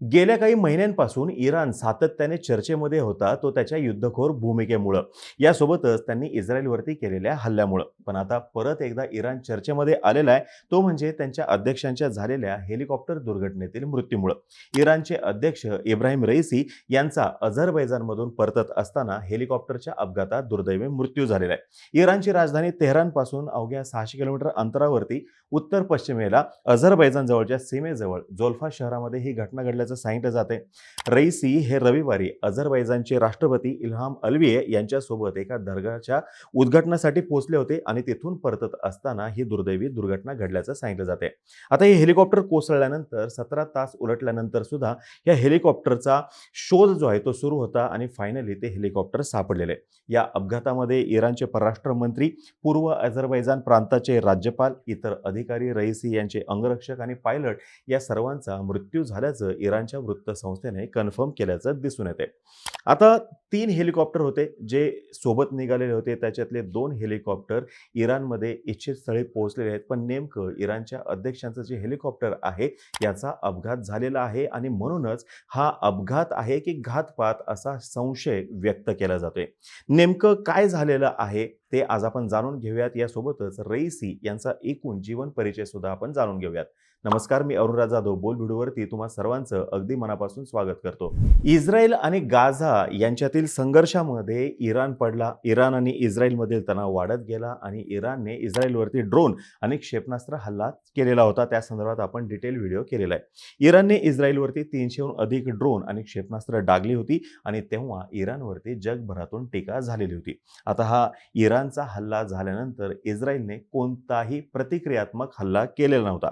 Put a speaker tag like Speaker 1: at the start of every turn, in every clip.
Speaker 1: गेल्या काही महिन्यांपासून इराण सातत्याने चर्चेमध्ये होता तो त्याच्या युद्धखोर भूमिकेमुळं. यासोबतच त्यांनी इस्रायलवरती केलेल्या हल्ल्यामुळं. पण आता परत एकदा इराण चर्चेमध्ये आलेला आहे तो म्हणजे त्यांच्या अध्यक्षांच्या झालेल्या हेलिकॉप्टर दुर्घटनेतील मृत्यूमुळं. इराणचे अध्यक्ष इब्राहिम रईसी यांचा अझरबैजानमधून परतत असताना हेलिकॉप्टरच्या अपघातात दुर्दैवी मृत्यू झालेला आहे. इराणची राजधानी तेहरानपासून अवघ्या सहाशे किलोमीटर अंतरावरती उत्तर पश्चिमेला अझरबैजानजवळच्या सीमेजवळ जोल्फा शहरामध्ये ही घटना घडल्याचं सांगितलं जाते रईसी हे रविवारी अझरबैजानचे राष्ट्रपती इल्हाम अल्विये यांच्यासोबत एका दर्गाच्या उद्घाटनासाठी पोहोचले होते आणि तिथून परतत असताना ही दुर्दैवी दुर्घटना घडल्याचं सांगितलं जाते आता हे हेलिकॉप्टर कोसळल्यानंतर सतरा तास उलटल्यानंतर सुद्धा या हेलिकॉप्टरचा शोध जो आहे तो सुरू होता आणि फायनली ते हेलिकॉप्टर सापडलेले. या अपघातामध्ये इराणचे परराष्ट्र मंत्री पूर्व अझरबैजान प्रांताचे राज्यपाल इतर अधिकारी रईसी यांचे अंगरक्षक आणि पायलट या सर्वांचा मृत्यू झाल्याचं इराण इराणच्या वृत्तसंस्थेने कन्फर्म केल्याचं दिसून येते आता तीन हेलिकॉप्टर होते जे सोबत निघालेले होते. त्याच्यातले दोन हेलिकॉप्टर इराणमध्ये इच्छित स्थळी पोहोचलेले आहेत. पण नेमकं इराणच्या अध्यक्षांचं जे हेलिकॉप्टर आहे याचा अपघात झालेला आहे आणि म्हणूनच हा अपघात आहे की घातपात असा संशय व्यक्त केला जातोय. नेमकं काय झालेलं आहे ते आज आपण जाणून घेऊयात. यासोबतच रईसी यांचा एकूण जीवन परिचय सुद्धा आपण जाणून घेऊयात. नमस्कार मी अरुणराज जाधव बोल व्हिडिओवरती तुम्हा सर्वांचं अगदी मनापासून स्वागत करतो. इस्रायल आणि गाझा यांच्यातील संघर्षामध्ये इराण पडला. इराण आणि इस्रायलमधील तणाव वाढत गेला आणि इराणने इस्रायलवरती ड्रोन आणि क्षेपणास्त्र हल्ला केलेला होता. त्या संदर्भात आपण डिटेल व्हिडिओ केलेला आहे. इराणने इस्रायलवरती तीनशेहून अधिक ड्रोन आणि क्षेपणास्त्र डागली होती आणि तेव्हा इराणवरती जगभरातून टीका झालेली होती. आता हा इराणचा हल्ला झाल्यानंतर इस्रायलने कोणताही प्रतिक्रियात्मक हल्ला केलेला नव्हता.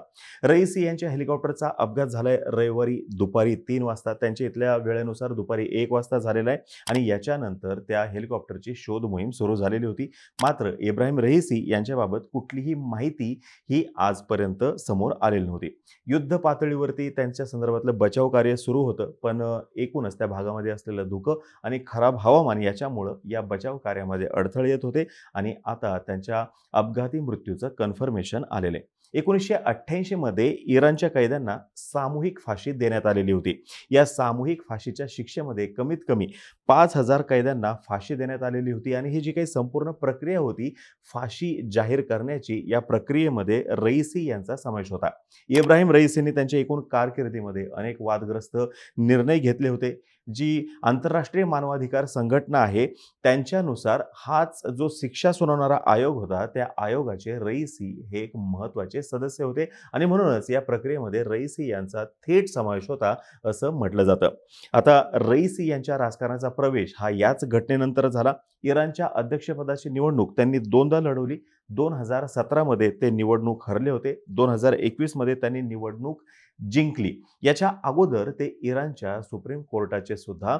Speaker 1: रईसी यांच्या हेलिकॉप्टरचा अपघात झालाय रविवारी दुपारी तीन वाजता. त्यांच्या इथल्या वेळेनुसार दुपारी एक वाजता झालेला आहे आणि याच्यानंतर त्या हेलिकॉप्टरची शोध मोहीम सुरू झालेली होती. मात्र इब्राहिम रईसी यांच्याबाबत कुठलीही माहिती ही आजपर्यंत समोर आलेली नव्हती. युद्ध पातळीवरती त्यांच्या संदर्भातलं बचाव कार्य सुरू होतं पण एकूणच त्या भागामध्ये असलेलं धुकं आणि खराब हवामान याच्यामुळं या बचाव कार्यामध्ये अडथळे येत होते आणि आता त्यांच्या अपघाती मृत्यूचं कन्फर्मेशन आलेलं आहे. एकोणीसशे अठ्ठ्याऐंशीमध्ये इराणच्या कैद्यांना सामूहिक फाशी देण्यात आलेली होती. या सामूहिक फाशीच्या शिक्षेमध्ये कमीत कमी पाच हजार कैद्यांना फाशी देण्यात आलेली होती आणि ही जी काही संपूर्ण प्रक्रिया होती फाशी जाहीर करण्याची या प्रक्रियेमध्ये रईसी यांचा समावेश होता. इब्राहिम रईसींनी त्यांच्या एकूण कारकिर्दीमध्ये अनेक वादग्रस्त निर्णय घेतले होते. जी आंतरराष्ट्रीय मानवाधिकार संघटना आहे त्यांच्यानुसार हाच जो शिक्षा सुनावणारा आयोग होता त्या आयोगाचे रईसी हे एक महत्त्वाचे सदस्य होते आणि म्हणूनच या प्रक्रियेमध्ये रईसी यांचा थेट समावेश होता असं म्हटलं जातं. आता रईसी यांच्या राजकारणाचा प्रवेश हा याच घटनेनंतर झाला. इराणच्या अध्यक्षपदाची निवडणूक त्यांनी दोनदा लढवली. दोन हजार सतरामध्ये ते निवडणूक हरले होते. दोन हजार एकवीसमध्ये त्यांनी निवडणूक जिंकली. याच्या अगोदर ते इराणच्या सुप्रीम कोर्टाचे सुद्धा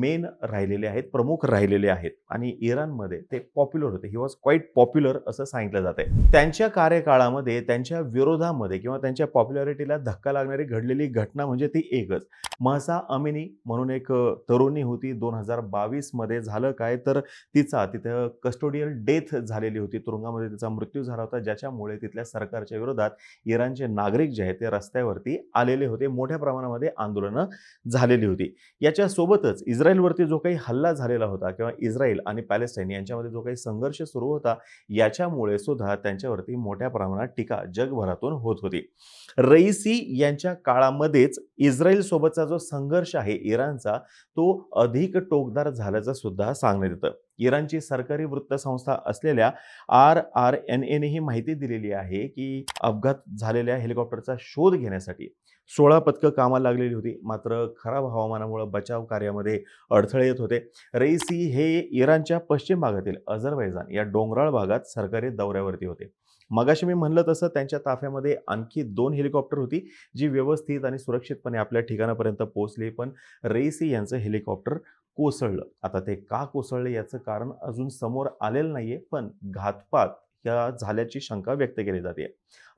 Speaker 1: मेन राहिलेले आहेत प्रमुख राहिलेले आहेत आणि इराणमध्ये ते पॉप्युलर होते. ही वॉज क्वाईट पॉप्युलर असं सांगितलं जाते त्यांच्या कार्यकाळामध्ये त्यांच्या विरोधामध्ये किंवा त्यांच्या पॉप्युलॅरिटीला धक्का लागणारी घडलेली घटना म्हणजे ती एकच. महसा अमिनी म्हणून एक तरुणी होती. दोन हजार बावीसमध्ये झालं काय तर तिचा तिथं कस्टोडियल डेथ झालेली होती. तुरुंगामध्ये तिचा मृत्यू झाला होता ज्याच्यामुळे तिथल्या सरकारच्या विरोधात इराणचे नागरिक जे आहेत ते रस्त्यावरती आलेले होते. मोठ्या प्रमाणामध्ये आंदोलनं झालेली होती. याच्यासोबतच इस्रायलवरती जो काही हल्ला झालेला होता किंवा इस्रायल आणि पॅलेस्टाईन यांच्यामध्ये जो काही संघर्ष सुरू होता याच्यामुळे सुद्धा त्यांच्यावरती मोठ्या प्रमाणात टीका जगभरातून होत होती. रईसी यांच्या काळामध्येच इस्रायल सोबतचा जो संघर्ष आहे इराणचा तो अधिक टोकदार झाल्याचं सुद्धा सांगण्यात येतं. इराणची सरकारी वृत्तसंस्था असलेल्या आर आर एन एने ही माहिती दिलेली आहे की अपघात झालेल्या हेलिकॉप्टरचा शोध घेण्यासाठी सोळा पथकं कामाला लागलेली होती. मात्र खराब हवामानामुळे बचाव कार्यामध्ये अडथळे येत होते. रईसी हे इराणच्या पश्चिम भागातील अझरबैजान या डोंगराळ भागात सरकारी दौऱ्यावरती होते. मगाशी मी म्हणलं तसं त्यांच्या ताफ्यामध्ये आणखी दोन हेलिकॉप्टर होती जी व्यवस्थित आणि सुरक्षितपणे आपल्या ठिकाणापर्यंत पोहोचली. पण रेसी यांचं हेलिकॉप्टर कोसळलं. आता ते का कोसळलं याचं कारण अजून समोर आलेलं नाहीये पण घातपात या झाल्याची शंका व्यक्त केली जाते.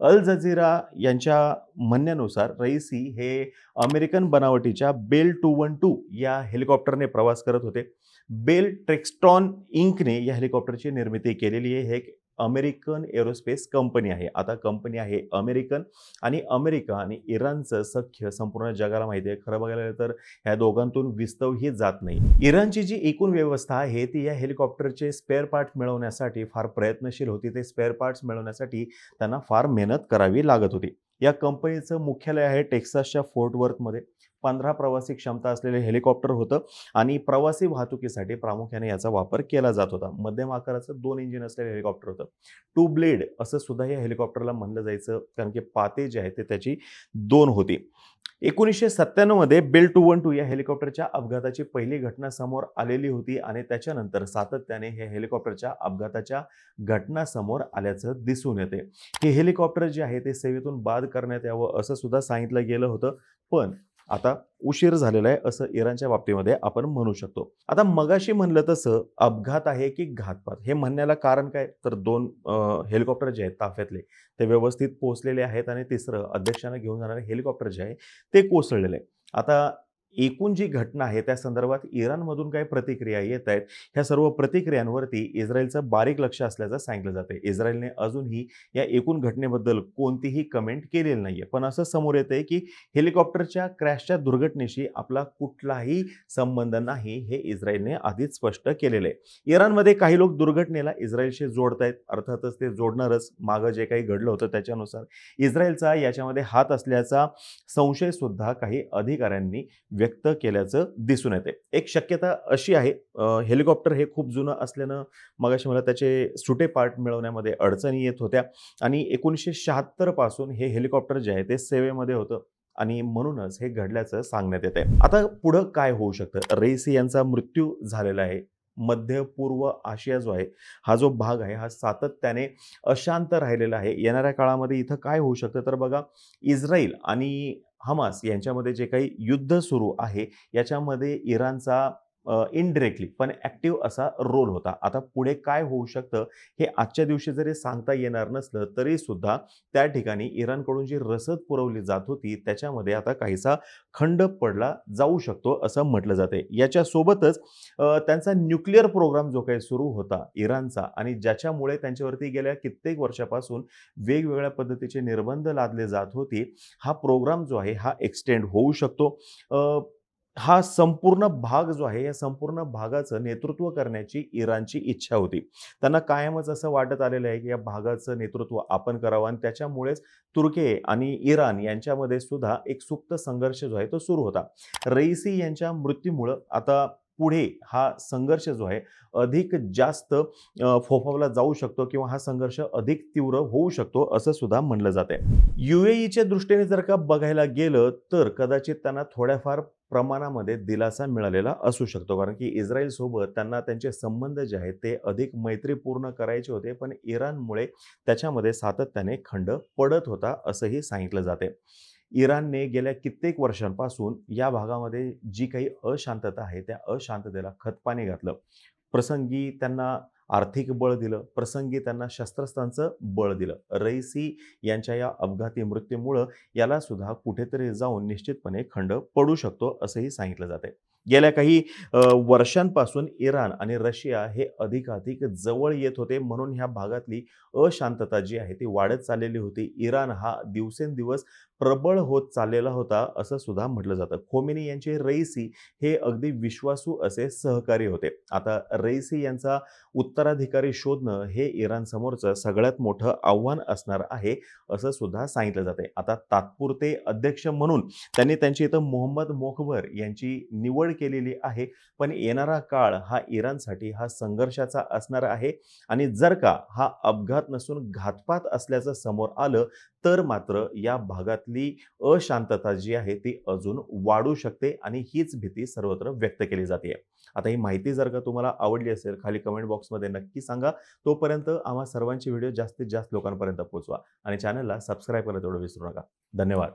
Speaker 1: अल जझीरा यांच्या म्हणण्यानुसार रईसी हे अमेरिकन बनावटीच्या बेल टू वन टू या हेलिकॉप्टरने प्रवास करत होते. बेल ट्रेक्स्टॉन इंकने या हेलिकॉप्टरची निर्मिती केलेली आहे. हे एक अमेरिकन एरोस्पेस कंपनी आहे. आता कंपनी आहे अमेरिकन आणि अमेरिका आणि इराणचं सख्य संपूर्ण जगाला माहिती आहे. खरं बघायला गेलं तर ह्या दोघांतून विस्तवही जात नाही. इराणची जी एकूण व्यवस्था आहे ती या हेलिकॉप्टरचे स्पेअर पार्ट मिळवण्यासाठी फार प्रयत्नशील होती. ते स्पेअर पार्ट्स मिळवण्यासाठी त्यांना फार मेहनत करावी लागत होती. या कंपनीचं मुख्यालय आहे टेक्सासच्या फोर्ट वर्थमध्ये. पंधरा प्रवासी क्षमता असलेले हेलिकॉप्टर होतं आणि प्रवासी वाहतुकीसाठी प्रामुख्याने याचा वापर केला जात होता. मध्यम आकाराचं दोन इंजिन असलेलं हेलिकॉप्टर होतं. टू ब्लेड असं सुद्धा या हेलिकॉप्टरला म्हणलं जायचं कारण की पाते जे आहे ते त्याची दोन होती. एकोणीसशे सत्त्याण्णवमध्ये बेल टू वन टू या हेलिकॉप्टरच्या अपघाताची पहिली घटना समोर आलेली होती आणि त्याच्यानंतर सातत्याने हे हेलिकॉप्टरच्या अपघाताच्या घटना समोर आल्याचं दिसून येते. हे हेलिकॉप्टर जे आहे ते सेवेतून बाद करण्यात यावं असं सुद्धा सांगितलं गेलं होतं. पण आता उशीर झालेला आहे असं इराणच्या बाबतीमध्ये आपण म्हणू शकतो. आता मगाशी म्हणलं तसं अपघात आहे की घातपात? हे म्हणण्याला कारण काय? तर दोन हेलिकॉप्टर जे आहेत ताफ्यातले ते व्यवस्थित पोहोचलेले आहेत आणि तिसरं अध्यक्षांना घेऊन जाणारे हेलिकॉप्टर जे आहे ते कोसळलेले. आहे आता एकूण जी घटना आहे त्या संदर्भात इराणमधून काय प्रतिक्रिया येत आहेत. ह्या सर्व प्रतिक्रियांवरती इस्रायलचं बारीक लक्ष असल्याचं सांगितलं जातं इस्रायलने अजूनही या एकूण घटनेबद्दल कोणतीही कमेंट केलेली नाहीये. पण असं समोर येतंय की हेलिकॉप्टरच्या क्रॅशच्या दुर्घटनेशी आपला कुठलाही संबंध नाही हे इस्रायलने आधीच स्पष्ट केलेलं आहे. इराणमध्ये काही लोक दुर्घटनेला इस्रायलशी जोडतायत. अर्थातच ते जोडणारच. मागं जे काही घडलं होतं त्याच्यानुसार इस्रायलचा याच्यामध्ये हात असल्याचा संशय सुद्धा काही अधिकाऱ्यांनी व्यक्त केल्याचं दिसून येते एक शक्यता अशी आहे हेलिकॉप्टर हे खूप जुनं असल्यानं मगाशी मला त्याचे सुटे पार्ट मिळवण्यामध्ये अडचणी येत होत्या आणि एकोणीसशे शहात्तरपासून हे हेलिकॉप्टर जे आहे ते सेवेमध्ये होतं आणि म्हणूनच हे घडल्याचं सांगण्यात येत आहे आता पुढं काय होऊ शकतं? रेसी यांचा मृत्यू झालेला आहे. मध्य पूर्व आशिया जो आहे हा जो भाग आहे हा सातत्याने अशांत राहिलेला आहे. येणाऱ्या काळामध्ये इथं काय होऊ शकतं? तर बघा इस्रायल आणि हमास यांच्यामध्ये जे काही युद्ध सुरू आहे याच्यामध्ये इराणचा इनडिरेक्टली पण ॲक्टिव्ह असा रोल होता. आता पुढे काय होऊ शकतं? हे आजच्या दिवशी जरी सांगता येणार नसलं तरी सुद्धा त्या ठिकाणी इराणकडून जी रसद पुरवली जात होती त्याच्यामध्ये आता काहीसा खंड पडला जाऊ शकतो असं म्हटलं जाते. याच्यासोबतच त्यांचा न्यूक्लिअर प्रोग्राम जो काही सुरू होता इराणचा आणि ज्याच्यामुळे त्यांच्यावरती गेल्या कित्येक वर्षापासून वेगवेगळ्या पद्धतीचे निर्बंध लादले जात होते हा प्रोग्राम जो आहे हा एक्सटेंड होऊ शकतो. हा संपूर्ण भाग जो आहे या संपूर्ण भागाचं नेतृत्व करण्याची इराणची इच्छा होती. त्यांना कायमच असं वाटत आलेलं आहे की या भागाचं नेतृत्व आपण करावं आणि त्याच्यामुळेच तुर्के आणि इराण यांच्यामध्ये सुद्धा एक सुप्त संघर्ष जो आहे तो सुरू होता. रईसी यांच्या मृत्यूमुळं आता पुढे हा संघर्ष जो आहे अधिक जास्त फोफावला जाऊ शकतो किंवा हा संघर्ष अधिक तीव्र होऊ शकतो असं सुद्धा म्हणलं जाते युएईच्या दृष्टीने जर का बघायला गेलं तर कदाचित त्यांना थोड्याफार प्रमाणामध्ये दिलासा मिळालेला असू शकतो. कारण की इस्रायलसोबत त्यांना त्यांचे संबंध जे आहेत ते अधिक मैत्रीपूर्ण करायचे होते. पण इराणमुळे त्याच्यामध्ये सातत्याने खंड पडत होता असंही सांगितलं जाते. इराणने गेल्या कित्येक वर्षांपासून या भागामध्ये जी काही अशांतता आहे त्या अशांततेला खतपाणी घातलं. प्रसंगी त्यांना आर्थिक बळ दिलं प्रसंगी त्यांना शस्त्रस्त्रांचं बळ दिलं. रईसी यांच्या या अपघाती मृत्यूमुळं याला सुद्धा कुठेतरी जाऊन निश्चितपणे खंड पडू शकतो असंही सांगितलं जाते गेल्या काही वर्षांपासून इराण आणि रशिया हे अधिकाधिक जवळ येत होते म्हणून ह्या भागातली अशांतता जी आहे ती वाढत चाललेली होती. इराण हा दिवसेंदिवस प्रबळ होत चाललेला होता असं सुद्धा म्हटलं जातं. खोमेनी यांचे रईसी हे अगदी विश्वासू असे सहकारी होते. आता रईसी यांचा उत्तराधिकारी शोधणं हे इराणसमोरचं सगळ्यात मोठं आव्हान असणार आहे असं सुद्धा सांगितलं जाते. आता तात्पुरते अध्यक्ष म्हणून त्यांनी त्यांची इथं मोहम्मद मोखबर यांची निवड केलेली आहे. पण येणारा काळ हा इराणसाठी हा संघर्षाचा असणार आहे आणि जर का हा अपघात नसून घातपात असल्याचं समोर आलं तर मात्र या भागातली अशांतता जी आहे ती अजून वाढू शकते आणि हीच भीती सर्वत्र व्यक्त केली जाते. आता ही माहिती जर का तुम्हाला आवडली असेल खाली कमेंट बॉक्समध्ये नक्की सांगा. तोपर्यंत आम्हा सर्वांची व्हिडिओ जास्तीत जास्त लोकांपर्यंत पोहोचवा आणि चॅनलला सबस्क्राईब करायला तेवढं विसरू नका. धन्यवाद.